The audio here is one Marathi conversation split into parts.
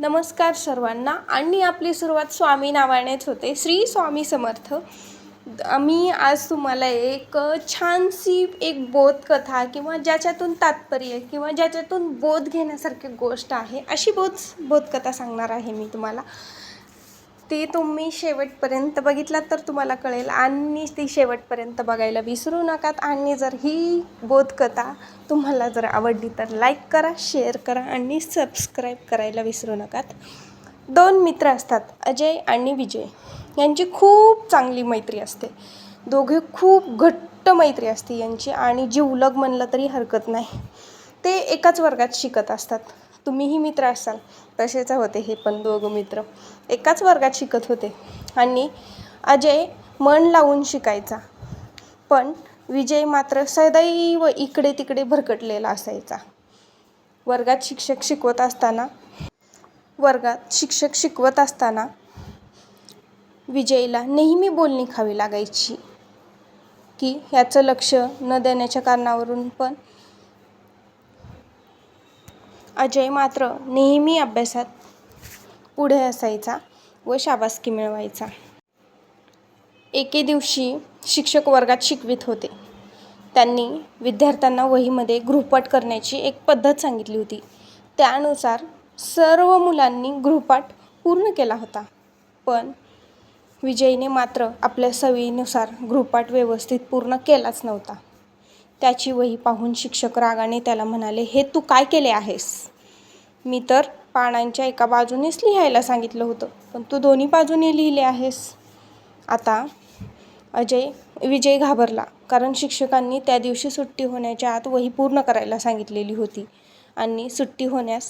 नमस्कार सर्वांना. आणि आपली सुरुवात स्वामी नावानेच होते. श्री स्वामी समर्थ. मी आज तुम्हाला एक छानशी एक बोधकथा किंवा ज्याच्यातून तात्पर्य किंवा ज्याच्यातून बोध घेण्यासारखी गोष्ट आहे अशी बोध बोधकथा सांगणार आहे मी तुम्हाला. ती तुम्ही शेवटपर्यंत बघितलात तर तुम्हाला कळेल. आणि ती शेवटपर्यंत बघायला विसरू नकात. आणि जर ही बोधकथा तुम्हाला जर आवडली तर लाईक करा शेअर करा आणि सबस्क्राईब करायला विसरू नकात. दोन मित्र असतात अजय आणि विजय. यांची खूप चांगली मैत्री असते. दोघे खूप घट्ट मैत्री असते यांची. आणि जीवलग म्हणलं तरी हरकत नाही. ते एकाच वर्गात शिकत असतात. तुम्हीही मित्र असाल तसेच होते हे पण दोघं मित्र. एकाच वर्गात शिकत होते आणि अजय मन लावून शिकायचा. पण विजय मात्र सदैव इकडे तिकडे भरकटलेला असायचा. वर्गात शिक्षक शिकवत असताना वर्गात शिक्षक शिकवत असताना विजयला नेहमी बोलणी खावी लागायची की ह्याचं लक्ष न देण्याच्या कारणावरून पण अजय मात्र नेहमी अभ्यासात पुढे असायचा व शाबासकी मिळवायचा. एके दिवशी शिक्षक वर्गात शिकवित होते. त्यांनी विद्यार्थ्यांना वहीमध्ये गृहपाठ करण्याची एक पद्धत सांगितली होती. त्यानुसार सर्व मुलांनी गृहपाठ पूर्ण केला होता. पण विजयने मात्र आपल्या सवयीनुसार गृहपाठ व्यवस्थित पूर्ण केलाच नव्हता. त्याची वही पाहून शिक्षक रागाने त्याला म्हणाले हे तू काय केले आहेस? मी तर पानांच्या एका बाजूनेच लिहायला सांगितलं होतं पण तू दोन्ही बाजूने लिहिले आहेस. आता अजय विजय घाबरला कारण शिक्षकांनी त्या दिवशी सुट्टी होण्याच्या आत वही पूर्ण करायला सांगितलेली होती आणि सुट्टी होण्यास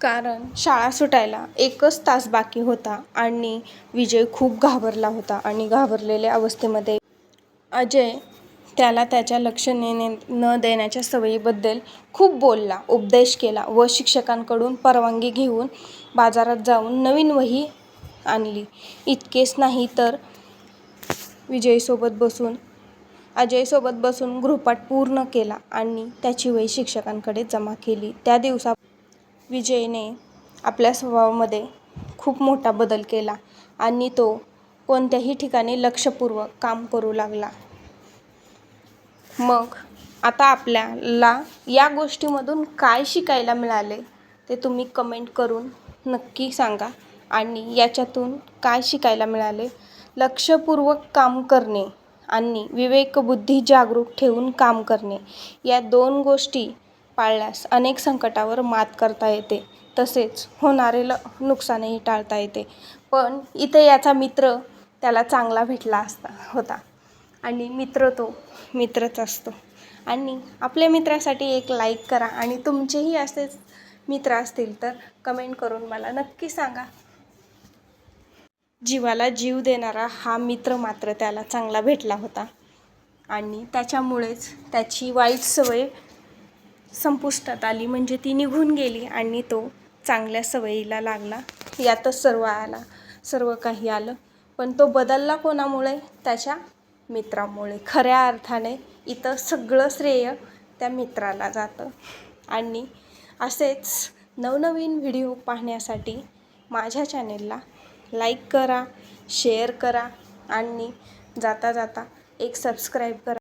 कारण शाळा सुटायला एकच तास बाकी होता आणि विजय खूप घाबरला होता आणि घाबरलेल्या अवस्थेमध्ये अजय त्याला त्याच्या लक्ष नेणे न देण्याच्या सवयीबद्दल खूप बोलला उपदेश केला व शिक्षकांकडून परवानगी घेऊन बाजारात जाऊन नवीन वही आणली. इतकेच नाही तर विजयसोबत बसून अजयसोबत बसून गृहपाठ पूर्ण केला आणि त्याची वही शिक्षकांकडे जमा केली. त्या दिवसा विजयने आपल्या स्वभावामध्ये खूप मोठा बदल केला आणि तो कोणत्याही ठिकाणी लक्षपूर्वक काम करू लागला. मग आता आपल्याला या गोष्टीमधून काय शिकायला मिळाले ते तुम्ही कमेंट करून नक्की सांगा. आणि याच्यातून काय शिकायला मिळाले? लक्षपूर्वक काम करणे आणि विवेकबुद्धी जागरूक ठेवून काम करणे या दोन गोष्टी पाळल्यास अनेक संकटावर मात करता येते. तसेच होणारे ल नुकसानही टाळता येते. पण इथे याचा मित्र त्याला चांगला भेटला असता होता. आणि मित्र तो मित्रच असतो. आणि आपल्या मित्रासाठी एक लाईक करा आणि तुमचेही असेच मित्र असतील तर कमेंट करून मला नक्की सांगा. जीवाला जीव देणारा हा मित्र मात्र त्याला चांगला भेटला होता. आणि त्याच्यामुळेच त्याची वाईट सवय संपुष्टात आली म्हणजे ती निघून गेली आणि तो चांगल्या सवयीला लागला. यातच सर्व आला सर्व काही आलं. पण तो बदलला कोणामुळे? त्याच्या मित्रामुळे खऱ्या अर्थाने इथं सगळं श्रेय त्या मित्राला जातं. आणि असेच नवनवीन व्हिडिओ पाहण्यासाठी माझ्या चॅनेलला लाईक करा शेअर करा आणि जाता जाता एक सबस्क्राईब करा.